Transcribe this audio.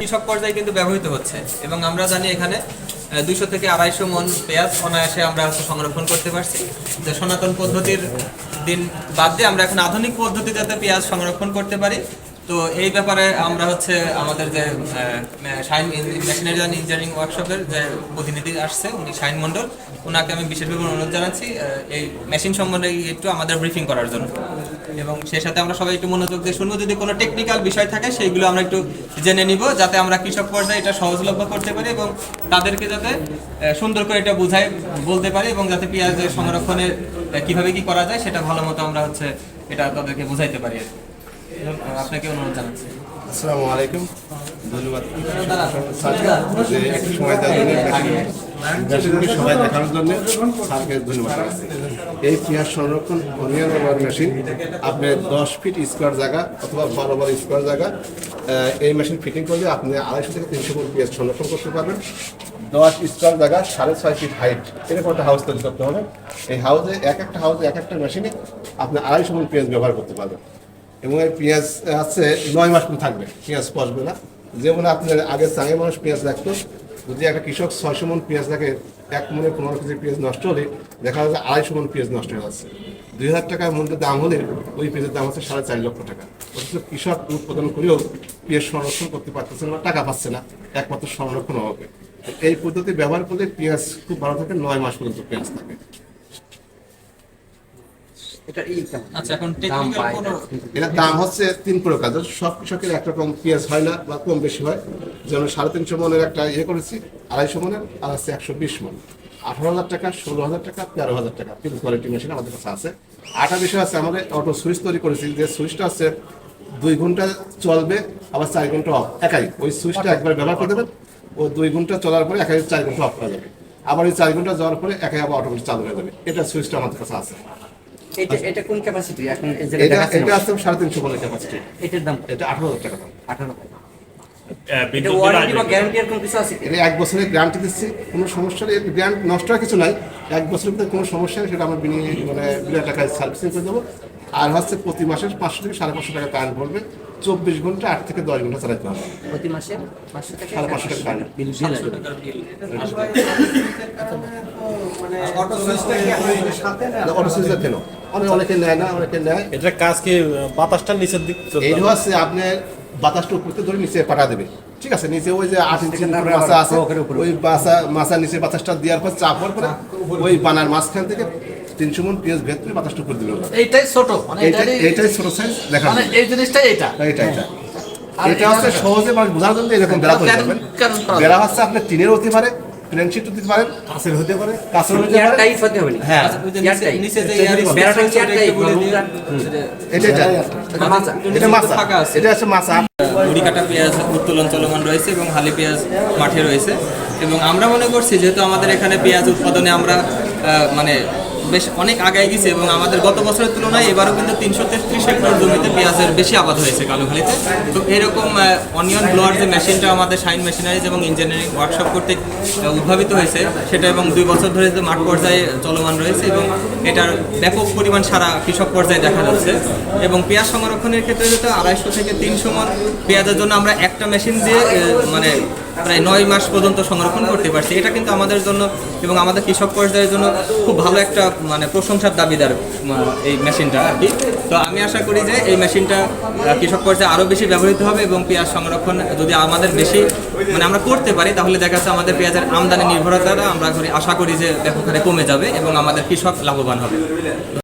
কৃষক পর্যায়ে কিন্তু ব্যবহৃত হচ্ছে। এবং আমরা জানি এখানে দুইশো থেকে আড়াইশো মন পেঁয়াজ অনায়াসে আমরা হচ্ছে সংরক্ষণ করতে পারছি। যে সনাতন পদ্ধতির দিন বাদ দিয়ে আমরা এখন আধুনিক পদ্ধতিতে পেঁয়াজ সংরক্ষণ করতে পারি, তো এই ব্যাপারে আমরা হচ্ছে আমাদের যে শাইন মেশিনারি অ্যান্ড ইঞ্জিনিয়ারিং ওয়ার্কশপের যে প্রতিনিধি আসছে, উনি শাইন মণ্ডল। ওনাকে আমি বিশেষভাবে অনুরোধ জানাচ্ছি এই মেশিন সম্বন্ধে একটু আমাদের ব্রিফিং করার জন্য। এবং সেই সাথে আমরা সবাই একটু মনোযোগ দিয়ে শুনব। যদি কোনো টেকনিক্যাল বিষয় থাকে সেইগুলো আমরা একটু জেনে নিব যাতে আমরা কৃষক পর্যায়ে এটা সহজলভ্য করতে পারি এবং তাদেরকে যাতে সুন্দর করে এটা বোঝায় বলতে পারি এবং যাতে পেঁয়াজ সংরক্ষণের কীভাবে কি করা যায় সেটা ভালো মতো আমরা হচ্ছে এটা তাদেরকে বোঝাইতে পারি আর। আপনাকে অনুরোধ জানাচ্ছি। আসসালামু আলাইকুম। ধন্যবাদ। সময় এই সংরক্ষণ মেশিন, আপনি দশ ফিট স্কোয়ার জায়গা অথবা বারো বারো স্কোয়ার জায়গা এই মেশিন ফিটিং করলে আপনি আড়াইশো থেকে তিনশো ফুট সংরক্ষণ করতে পারবেন। দশ স্কোয়ার জায়গা, সাড়ে ছয় ফিট হাইট এরকম একটা হাউস তৈরি করতে হবে। এই হাউসে এক একটা হাউসে এক একটা মেশিনে আপনি আড়াইশো ফুট পেঁয়াজ ব্যবহার করতে পারবেন। এবং এই পেঁয়াজ আছে, নয় মাস থাকবে। পেঁয়াজ পচবে না। যেমন আপনার আগে চাঙে মানুষ পেঁয়াজ রাখতো যদি একটা কৃষক ছয়শো মন পেঁয়াজ থাকে এক মনে পনেরো কেজি পেঁয়াজ নষ্ট হলে দেখা যাচ্ছে আড়াইশো মন পেঁয়াজ নষ্ট হয়ে যাচ্ছে। দুই হাজার টাকার মূল্যের দাম হলে ওই পেঁয়াজের দাম হচ্ছে সাড়ে চার লক্ষ টাকা। অথচ কৃষক উৎপাদন করেও পেঁয়াজ সংরক্ষণ করতে পারতেছে না, টাকা পাচ্ছে না, একমাত্র সংরক্ষণ হবে। এই পদ্ধতি ব্যবহার করলে পেঁয়াজ খুব ভালো থাকে, নয় মাস পর্যন্ত পেঁয়াজ থাকে। আচ্ছা এখন দাম টেকনিক্যাল কোনো এটার দাম হচ্ছে তিন প্রকার। সব কৃষকের একরকম পেঁয়াজ হয় না বা কম বেশি হয়। যেমন সাড়ে তিনশো মনের একটা ইয়ে করেছি আড়াইশো মনের আর আছে একশো বিশ মন। আঠারো হাজার টাকা ষোলো হাজার টাকা তেরো হাজার টাকা। তিন কোয়ালিটি মেশিন আমাদের কাছে আছে। আটা বিষয় আছে আমাদের অটো সুইচ তৈরি করেছি। যে সুইচটা আছে দুই ঘণ্টা চলবে আবার চার ঘণ্টা অফ একাই। ওই সুইচটা একবার ব্যবহার করে দেবেন ও দুই ঘণ্টা চলার পরে একাই চার ঘণ্টা অফ করা যাবে। আবার ওই চার ঘণ্টা যাওয়ার পরে একাই আবার অটোমেটিক চালু হয়ে যাবে। এটা সুইচটা আমাদের কাছে আছে। এটা এটা কোন ক্যাপাসিটি এখন এটা এটা আছে সাড়ে তিনশো মনের ক্যাপাসিটি এটার দাম এটা টাকা দাম। আঠারো এটা ওয়ারেন্টি বা গ্যারান্টি এরকম কিছু আছে? এটা এক বছরের গ্যারান্টি দিচ্ছি কোনো সমস্যা নেই। গ্যারান্টি নষ্ট হওয়ার কিছু নাই। এক বছরের ভিতরে কোনো সমস্যা নেই সেটা আমার বিনিয়োগ মানে বিনা টাকায় সার্ভিসিং করে দেবো। আর হচ্ছে প্রতি মাসে পাঁচশো থেকে সাড়ে পাঁচশো টাকা কারেন্ট পড়বে চব্বিশ ঘণ্টা আট থেকে দশ ঘণ্টা চালাতে হবে। প্রতি মাসে পাঁচশো টাকা সাড়ে পাঁচশো টাকা কারেন্ট বিল বিল অটো সুইচটা কেন? অনেক অনেকে নেয় না অনেকে নেয়। এটার কাজ কি আহ, বাতাসটার নিচের দিক এই হচ্ছে আপনার বাতাসটা উপরতে ধরে নিচে পাঠা দেবে। ঠিক আছে নিচে ওই যে আট ইঞ্চি মাছা আছে উপরে। ওই বাসা মাছা নিচে বাতাসটা দেওয়ার পর চাপ পরে ওই বানার মাঝখান থেকে তিনশো মন পেঁয়াজ বাতাসটা করে দিবে এইটাই ছোট মানে এইটাই ছোট সাইজ দেখা মানে এই জিনিসটাই এটা এটা এটা এটা হচ্ছে সহজে মানুষ বোঝার জন্য এরকম বেড়া তৈরি কেন- করবেন। বেড়া হচ্ছে আপনার টিনের হতে পারে প্লেন শিট হতে পারে কাঁচের হতে পারে। কাঁচের হতে পারে। এয়ারটাইট হতে হবে হ্যাঁ। ওই যে এয়ারটাইট। নিচে- নিচে যে এটা এয়ার যদি বেড়াটা স্পেস কি আছে, ওটা এয়ারটাইট? একটু বলে দিন। এটা এটা এটা মাছা। এটা মাছা। ফাঁকা আছে। মাছা। মুড়ি কাটা পেঁয়াজ উত্তোলন চলমান রয়েছে এবং হালি পেঁয়াজ মাঠে রয়েছে। এবং আমরা মনে করছি যেহেতু আমাদের এখানে পেঁয়াজ উৎপাদনে আমরা আহ, মানে বেশ অনেক আগায় গেছে এবং আমাদের গত বছরের তুলনায় এবারও কিন্তু তিনশো তেত্রিশ হেক্টর জমিতে পেঁয়াজের বেশি আবাদ হয়েছে কালুখালীতে। তো এরকম অনিয়ন ব্লোয়ার যে মেশিনটা আমাদের শাইন মেশিনারিজ এবং ইঞ্জিনিয়ারিং ওয়ার্কশপ কর্তৃক আহ, উদ্ভাবিত হয়েছে সেটা এবং দুই বছর ধরে যে মাঠ পর্যায়ে চলমান রয়েছে এবং এটার ব্যাপক পরিমাণ সারা কৃষক পর্যায়ে দেখা যাচ্ছে। এবং পেঁয়াজ সংরক্ষণের ক্ষেত্রে যেটা আড়াইশো থেকে তিনশো মন পেঁয়াজের জন্য আমরা একটা মেশিন দিয়ে মানে প্রায় নয় মাস পর্যন্ত সংরক্ষণ করতে পারছি। এটা কিন্তু আমাদের জন্য এবং আমাদের কৃষক পর্যায়ের জন্য খুব ভালো একটা মানে প্রশংসার দাবিদার এই মেশিনটা আর কি। তো আমি আশা করি যে এই মেশিনটা কৃষক পর্যায়ে আরও বেশি ব্যবহৃত হবে এবং পেঁয়াজ সংরক্ষণ যদি আমাদের বেশি মানে আমরা করতে পারি, তাহলে দেখা যাচ্ছে আমাদের পেঁয়াজের আমদানি নির্ভরতাটা আমরা আশা করি যে ব্যাপক কমে যাবে এবং আমাদের কৃষক লাভবান হবে।